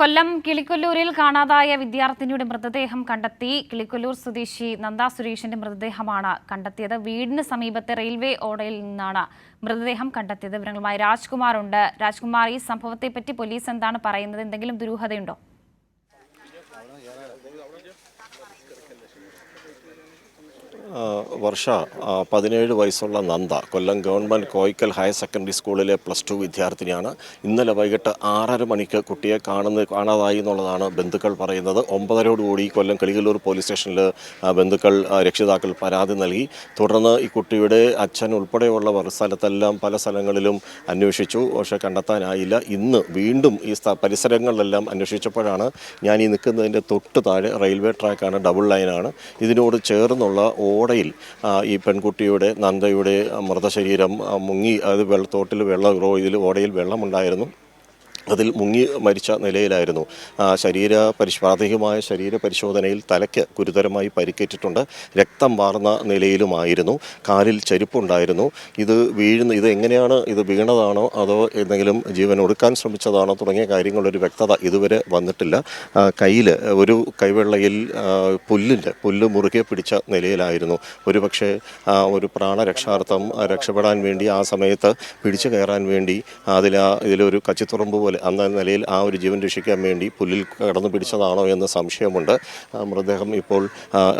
കൊല്ലം കിളിക്കൊല്ലൂരിൽ കാണാതായ വിദ്യാർത്ഥിനിയുടെ മൃതദേഹം കണ്ടെത്തി. കിളിക്കൊല്ലൂർ സ്വദേശി നന്ദാ സുരേഷിന്റെ മൃതദേഹമാണ് കണ്ടെത്തിയത്. വീടിന് സമീപത്തെ റെയിൽവേ ഓടയിൽ നിന്നാണ് മൃതദേഹം കണ്ടെത്തിയത്. വിവരങ്ങളുമായി രാജ്കുമാർ ഉണ്ട് രാജ്കുമാർ ഈ സംഭവത്തെപ്പറ്റി പോലീസ് എന്താണ് പറയുന്നത്? എന്തെങ്കിലും ദുരൂഹതയുണ്ടോ? വർഷ പതിനേഴ് വയസ്സുള്ള Nanda Kollam government Koyikkal higher secondary സ്കൂളിലെ പ്ലസ് ടു വിദ്യാർത്ഥിനിയാണ്. ഇന്നലെ വൈകിട്ട് ആറര മണിക്ക് കുട്ടിയെ കാണുന്ന കാണാതായി എന്നുള്ളതാണ് ബന്ധുക്കൾ പറയുന്നത്. ഒമ്പതരോടുകൂടി കൊല്ലം കളികല്ലൂർ പോലീസ് സ്റ്റേഷനിൽ ബന്ധുക്കൾ രക്ഷിതാക്കൾ പരാതി നൽകി. തുടർന്ന് ഈ കുട്ടിയുടെ അച്ഛൻ ഉൾപ്പെടെയുള്ളവർ സ്ഥലത്തെല്ലാം പല സ്ഥലങ്ങളിലും അന്വേഷിച്ചു. പക്ഷേ കണ്ടെത്താനായില്ല. ഇന്ന് വീണ്ടും ഈ പരിസരങ്ങളിലെല്ലാം അന്വേഷിച്ചപ്പോഴാണ് ഞാൻ ഈ നിൽക്കുന്നതിന്റെ തൊട്ട് താഴെ റെയിൽവേ ട്രാക്കാണ് ഡബിൾ ലൈനാണ്. ഇതിനോട് ചേർന്നുള്ള ഓടയിൽ ഈ പെൺകുട്ടിയുടെ നന്ദയുടെ മൃതശരീരം മുങ്ങി അത് വെള്ള തോട്ടിൽ വെള്ളം ഇതിൽ ഓടയിൽ വെള്ളമുണ്ടായിരുന്നു. അതിൽ മുങ്ങി മരിച്ച നിലയിലായിരുന്നു. ശരീര പരിശ് പ്രാഥമികമായ ശരീര പരിശോധനയിൽ തലയ്ക്ക് ഗുരുതരമായി പരിക്കേറ്റിട്ടുണ്ട്. രക്തം വാർന്ന നിലയിലുമായിരുന്നു. കാലിൽ ചെരുപ്പുണ്ടായിരുന്നു. ഇത് വീഴുന്ന ഇത് എങ്ങനെയാണ് ഇത് വീണതാണോ അതോ എന്തെങ്കിലും ജീവൻ ഒടുക്കാൻ ശ്രമിച്ചതാണോ തുടങ്ങിയ കാര്യങ്ങളൊരു വ്യക്തത ഇതുവരെ വന്നിട്ടില്ല. കയ്യിൽ ഒരു കൈവെള്ളയിൽ പുല്ലിന്റെ പുല്ല് മുറുകെ പിടിച്ച നിലയിലായിരുന്നു. ഒരു പക്ഷേ ഒരു പ്രാണരക്ഷാർത്ഥം രക്ഷപ്പെടാൻ വേണ്ടി ആ സമയത്ത് പിടിച്ചു കയറാൻ വേണ്ടി അതിൽ ഇതിലൊരു കച്ചിത്തുറമ്പ് പോലെ അന്ന നിലയിൽ ആ ഒരു ജീവൻ രക്ഷിക്കാൻ വേണ്ടി പുല്ലിൽ കടന്നു പിടിച്ചതാണോ എന്ന സംശയമുണ്ട്. മൃതദേഹം ഇപ്പോൾ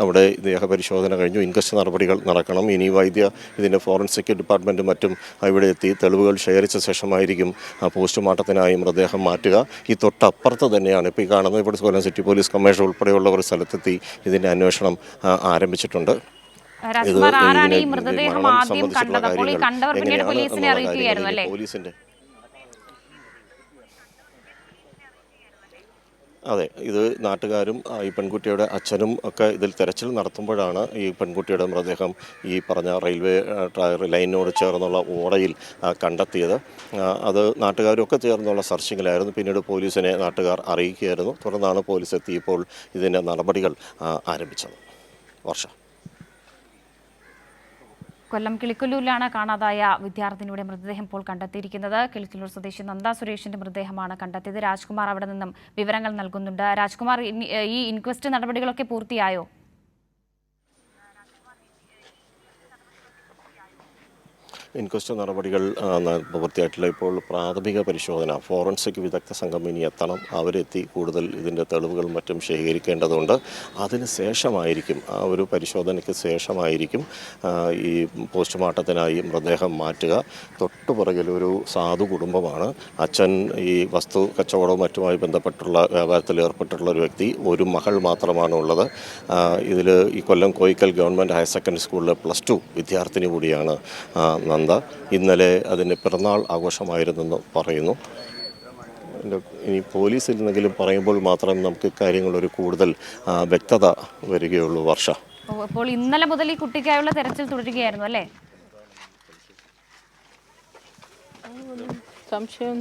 അവിടെ ദേഹപരിശോധന കഴിഞ്ഞു. ഇൻകസ്റ്റ് നടപടികൾ നടക്കണം. ഇനി വൈദ്യ ഇതിന്റെ ഫോറൻസിക് ഡിപ്പാർട്ട്മെന്റും മറ്റും ഇവിടെ എത്തി തെളിവുകൾ ശേഖരിച്ച ശേഷമായിരിക്കും പോസ്റ്റ്മോർട്ടത്തിനായി മൃതദേഹം മാറ്റുക. ഈ തൊട്ടപ്പുറത്ത് തന്നെയാണ് ഇപ്പോൾ ഈ കാണുന്നത്. ഇവിടെ കൊല്ലം സിറ്റി പോലീസ് കമ്മീഷണർ ഒരു സ്ഥലത്തെത്തി ഇതിന്റെ അന്വേഷണം ആരംഭിച്ചിട്ടുണ്ട്. രാജ്കുമാർ ആരാണ് ഈ മൃതദേഹം ആദ്യം കണ്ടത്? അപ്പോൾ ഈ കണ്ടവർ പിന്നീട് പോലീസിനെ അറിയിക്കുകയായിരുന്നു അല്ലേ? പോലീസിന്റെ അതെ ഇത് നാട്ടുകാരും ഈ പെൺകുട്ടിയുടെ അച്ഛനും ഒക്കെ ഇതിൽ തെരച്ചിൽ നടത്തുമ്പോഴാണ് ഈ പെൺകുട്ടിയുടെ മൃതദേഹം ഈ പറഞ്ഞ റെയിൽവേ ലൈനിനോട് ചേർന്നുള്ള ഓടയിൽ കണ്ടെത്തിയത്. അത് നാട്ടുകാരും ഒക്കെ ചേർന്നുള്ള സെർച്ചിങ്ങിലായിരുന്നു. പിന്നീട് പോലീസിനെ നാട്ടുകാർ അറിയിക്കുകയായിരുന്നു. തുടർന്നാണ് പോലീസ് എത്തിയപ്പോൾ ഇതിന്റെ നടപടികൾ ആരംഭിച്ചത്. വർഷം. കൊല്ലം കിളിക്കൊല്ലൂരിലാണ് കാണാതായ വിദ്യാർത്ഥിനിയുടെ മൃതദേഹം ഇപ്പോൾ കണ്ടെത്തിയിരിക്കുന്നത്. കിളിക്കൊല്ലൂർ സ്വദേശി നന്ദ സുരേഷിന്റെ മൃതദേഹമാണ് കണ്ടെത്തിയത്. രാജ്കുമാർ അവിടെ നിന്നും വിവരങ്ങൾ നൽകുന്നുണ്ട്. രാജ്കുമാർ ഈ ഇൻക്വസ്റ്റ് നടപടികളൊക്കെ പൂർത്തിയായോ? ഇൻക്വസ്റ്റ് നടപടികൾ പൂർത്തിയായിട്ടില്ല ഇപ്പോൾ പ്രാഥമിക പരിശോധന ഫോറൻസിക് വിദഗ്ധ സംഘം ഇനി എത്തണം. അവരെത്തി കൂടുതൽ ഇതിന്റെ തെളിവുകൾ മറ്റും ശേഖരിക്കേണ്ടതുണ്ട്. അതിന് ശേഷമായിരിക്കും ആ ഒരു പരിശോധനയ്ക്ക് ശേഷമായിരിക്കും ഈ പോസ്റ്റ്മോർട്ടത്തിനായി മൃതദേഹം മാറ്റുക. തൊട്ടു പുറകിൽ ഒരു സാധു കുടുംബമാണ്. അച്ഛൻ ഈ വസ്തു കച്ചവടവും മറ്റുമായി ബന്ധപ്പെട്ടുള്ള വ്യാപാരത്തിൽ ഏർപ്പെട്ടിട്ടുള്ള ഒരു വ്യക്തി ഒരു മകൾ മാത്രമാണ് ഉള്ളത് ഇതിൽ ഈ Kollam Koyikkal government higher secondary സ്കൂളിലെ പ്ലസ് ടു വിദ്യാർത്ഥിനി കൂടിയാണ് ആ, നന്ദ ഇന്നലെ അതിന്റെ പിറന്നാൾ ആഘോഷമായിരുന്നെന്ന് പറയുന്നു. ഇനി പോലീസിൽ നിന്നെങ്കിലും പറയുമ്പോൾ മാത്രം നമുക്ക് കാര്യങ്ങളൊരു കൂടുതൽ വ്യക്തത വരികയുള്ളൂ വർഷ. അപ്പോൾ ഇന്നലെ മുതൽ ഈ കുട്ടിക്കായുള്ള തെരച്ചിൽ തുടരുകയായിരുന്നു അല്ലേ? സംശയം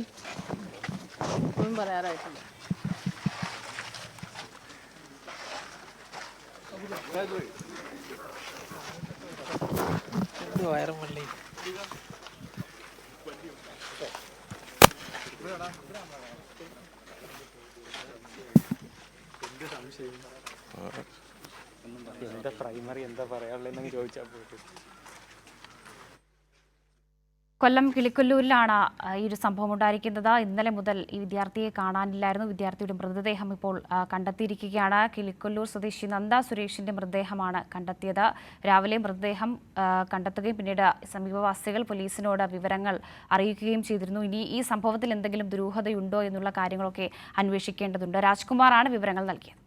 ഒന്നും പറയാറായിട്ടില്ല എന്താ പ്രൈമറി എന്താ പറയാനുള്ളതെന്ന് ചോദിച്ചാൽ പോയിട്ട് കൊല്ലം കിളിക്കൊല്ലൂരിലാണ് ഈ ഒരു സംഭവം ഉണ്ടായിരിക്കുന്നത്. ഇന്നലെ മുതൽ ഈ വിദ്യാർത്ഥിയെ കാണാനില്ലായിരുന്നു. വിദ്യാർത്ഥിയുടെ മൃതദേഹം ഇപ്പോൾ കണ്ടെത്തിയിരിക്കുകയാണ്. കിളിക്കൊല്ലൂർ സ്വദേശി നന്ദ സുരേഷിന്റെ മൃതദേഹമാണ് കണ്ടെത്തിയത്. രാവിലെ മൃതദേഹം കണ്ടെത്തുകയും പിന്നീട് സമീപവാസികൾ പോലീസിനോട് വിവരങ്ങൾ അറിയിക്കുകയും ചെയ്തിരുന്നു. ഇനി ഈ സംഭവത്തിൽ എന്തെങ്കിലും ദുരൂഹതയുണ്ടോ എന്നുള്ള കാര്യങ്ങളൊക്കെ അന്വേഷിക്കേണ്ടതുണ്ട്. രാജ്കുമാറാണ് വിവരങ്ങൾ നൽകിയത്.